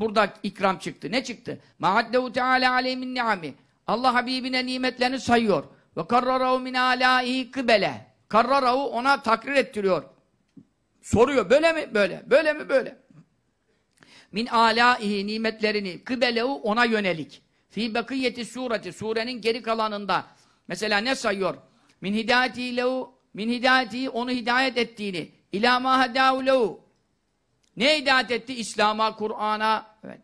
burada ikram çıktı. Ne çıktı? Ma'addehu teala aleyhimin ni'ami. Allah Habibine nimetlerini sayıyor. Ve karrarahu min alâihi kıbele. Karrarahu ona takrir ettiriyor. Soruyor. Böyle mi? Böyle. Böyle mi? Böyle. Min alâihi nimetlerini kıbelehu ona yönelik. Fi bakiyeti sureti. Surenin geri kalanında. Mesela ne sayıyor? Min hidayeti lehu min hidayeti onu hidayet ettiğini. İlâ mâ hedâhu. Ne hidayet etti? İslam'a, Kur'an'a. Evet.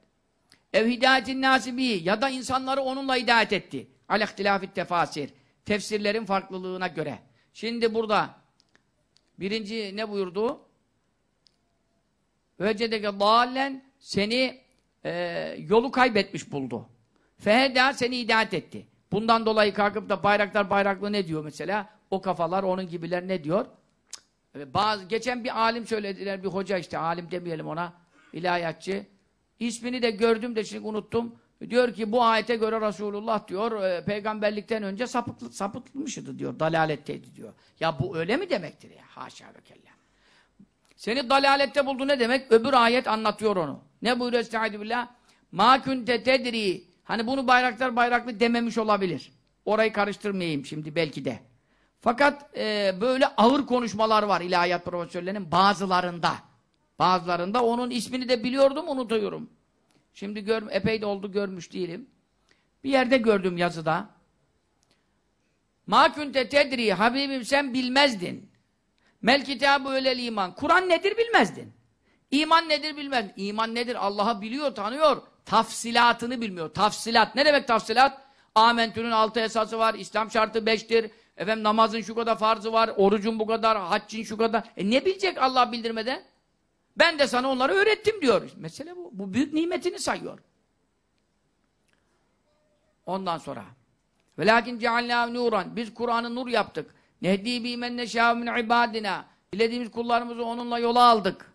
Ev hidayetin nasibi ya da insanları onunla hidayet etti. Alehtilafit tefasir. Tefsirlerin farklılığına göre. Şimdi burada birinci ne buyurdu? Vecedeke dâllen seni e, yolu kaybetmiş buldu. Feheda seni hidayet etti. Bundan dolayı kalkıp da bayraktar bayraklı ne diyor mesela? O kafalar onun gibiler ne diyor? Cık. Bazı, geçen bir alim söylediler, bir hoca işte, alim demeyelim ona, ilahiyatçı. İsmini de gördüm de şimdi unuttum. Diyor ki bu ayete göre Resulullah diyor, e, peygamberlikten önce sapıklı, sapıtılmıştı diyor, dalaletteydi diyor. Ya bu öyle mi demektir ya? Haşa ve kella. Seni dalalette buldu ne demek? Öbür ayet anlatıyor onu. Ne buyuruyor Estaizu billah? Ma kunte tedri. Hani bunu bayraktar bayraklı dememiş olabilir. Orayı karıştırmayayım şimdi belki de. Fakat e, böyle ağır konuşmalar var ilahiyat profesörlerinin bazılarında. Bazılarında onun ismini de biliyordum unutuyorum. Şimdi gör, epey de oldu görmüş değilim. Bir yerde gördüm yazıda. Ma kunte tedri Habibim sen bilmezdin. Mel kitabı öyle iman. Kur'an nedir bilmezdin. İman nedir bilmezdin. İman nedir? Allah'ı biliyor, tanıyor. Tafsilatını bilmiyor. Tafsilat. Ne demek tafsilat? Amentünün altı esası var. İslam şartı beştir. Efendim namazın şu kadar farzı var. Orucun bu kadar. Haccın şu kadar. E ne bilecek Allah bildirmeden? Ben de sana onları öğrettim diyor. Mesele bu. Bu büyük nimetini sayıyor. Ondan sonra. Velakin ceallâ nuran. Biz Kur'an'ı nur yaptık. Nehdi bî men neşâ min ibâdina. Dilediğimiz kullarımızı onunla yola aldık.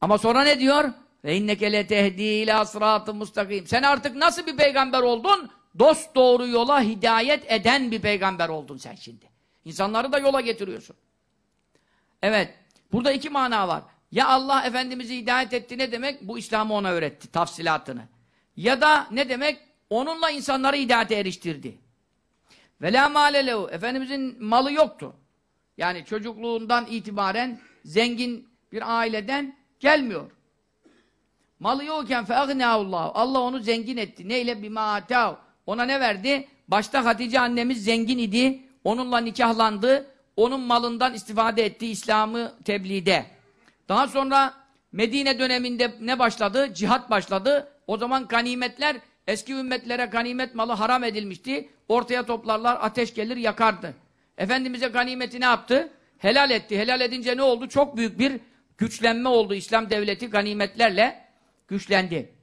Ama sonra ne diyor? Ve inneke ilâ sıratı mustakim. Sen artık nasıl bir peygamber oldun? Dost doğru yola hidayet eden bir peygamber oldun sen şimdi. İnsanları da yola getiriyorsun. Evet. Burada iki mana var. Ya Allah Efendimiz'i hidayet etti ne demek? Bu İslam'ı ona öğretti, tafsilatını. Ya da ne demek? Onunla insanları hidayete eriştirdi. Ve la malelehu. Efendimizin malı yoktu. Yani çocukluğundan itibaren zengin bir aileden gelmiyor. Malı yokken fe Allah. Onu zengin etti. Neyle? Bima atav. Ona ne verdi? Başta Hatice annemiz zengin idi. Onunla nikahlandı. Onun malından istifade etti İslam'ı tebliğde. Daha sonra Medine döneminde ne başladı? Cihat başladı. O zaman ganimetler eski ümmetlere ganimet malı haram edilmişti. Ortaya toplarlar, ateş gelir, yakardı. Efendimiz'e ganimeti ne yaptı? Helal etti. Helal edince ne oldu? Çok büyük bir güçlenme oldu. İslam devleti ganimetlerle güçlendi.